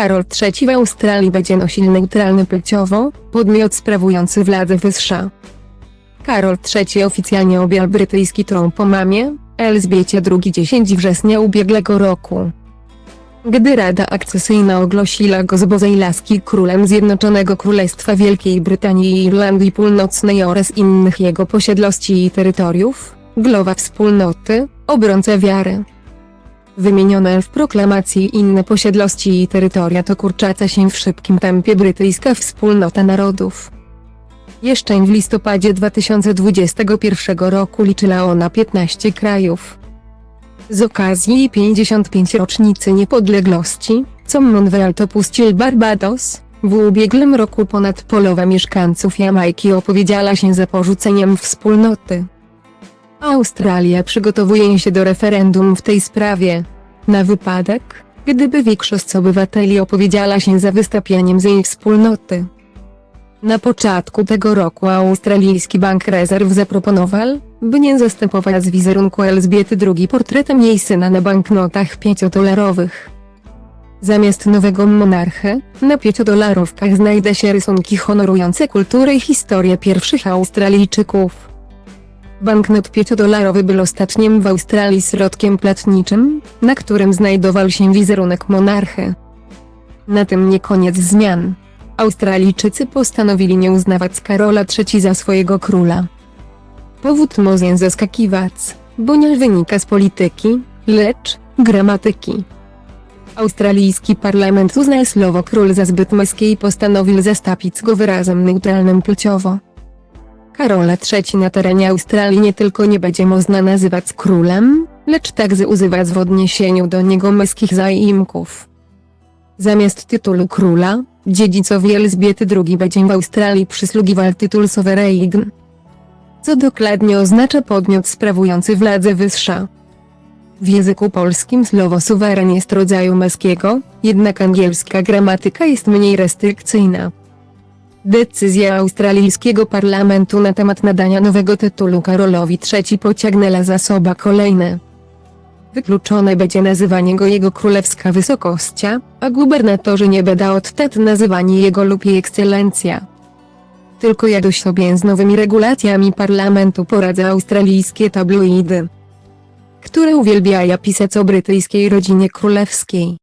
Karol III w Australii będzie nosił neutralny płciowo, podmiot sprawujący władzę wyższa. Karol III oficjalnie objał brytyjski tron po mamie, Elżbiecie II 10 września ubiegłego roku. Gdy Rada Akcesyjna ogłosiła go z Bożej Laski królem Zjednoczonego Królestwa Wielkiej Brytanii i Irlandii Północnej oraz innych jego posiadłości i terytoriów, głowa wspólnoty, obrońca wiary. Wymienione w proklamacji inne posiadłości i terytoria to kurczaca się w szybkim tempie brytyjska wspólnota narodów. Jeszcze w listopadzie 2021 roku liczyła ona 15 krajów. Z okazji 55 rocznicy niepodległości, Commonwealth opuścił Barbados, w ubiegłym roku ponad połowa mieszkańców Jamajki opowiedziała się za porzuceniem wspólnoty. Australia przygotowuje się do referendum w tej sprawie. Na wypadek, gdyby większość obywateli opowiedziała się za wystąpieniem z jej wspólnoty. Na początku tego roku australijski Bank Rezerw zaproponował, by nie zastępować z wizerunku Elżbiety II portretem jej syna na banknotach 5-dolarowych. Zamiast nowego monarchy, na 5-dolarówkach znajdzie się rysunki honorujące kulturę i historię pierwszych Australijczyków. Banknot 5-dolarowy był ostatnim w Australii środkiem płatniczym, na którym znajdował się wizerunek monarchy. Na tym nie koniec zmian. Australijczycy postanowili nie uznawać Karola III za swojego króla. Powód może zaskakiwać, bo nie wynika z polityki, lecz gramatyki. Australijski parlament uznał słowo król za zbyt męskie i postanowił zastąpić go wyrazem neutralnym płciowo. Karola III na terenie Australii nie tylko nie będzie można nazywać królem, lecz także używać w odniesieniu do niego męskich zaimków. Zamiast tytułu króla, dziedzicowi Elżbiety II będzie w Australii przysługiwał tytuł sovereign. Co dokładnie oznacza podmiot sprawujący władzę wyższa. W języku polskim słowo suweren jest rodzaju męskiego, jednak angielska gramatyka jest mniej restrykcyjna. Decyzja australijskiego parlamentu na temat nadania nowego tytułu Karolowi III pociągnęła za sobą kolejne. Wykluczone będzie nazywanie go jego królewska wysokościa, a gubernatorzy nie będą odtąd nazywani jego lub jej ekscelencja. Tylko jadoś sobie z nowymi regulacjami parlamentu poradza australijskie tabloidy, które uwielbiają pisać o brytyjskiej rodzinie królewskiej.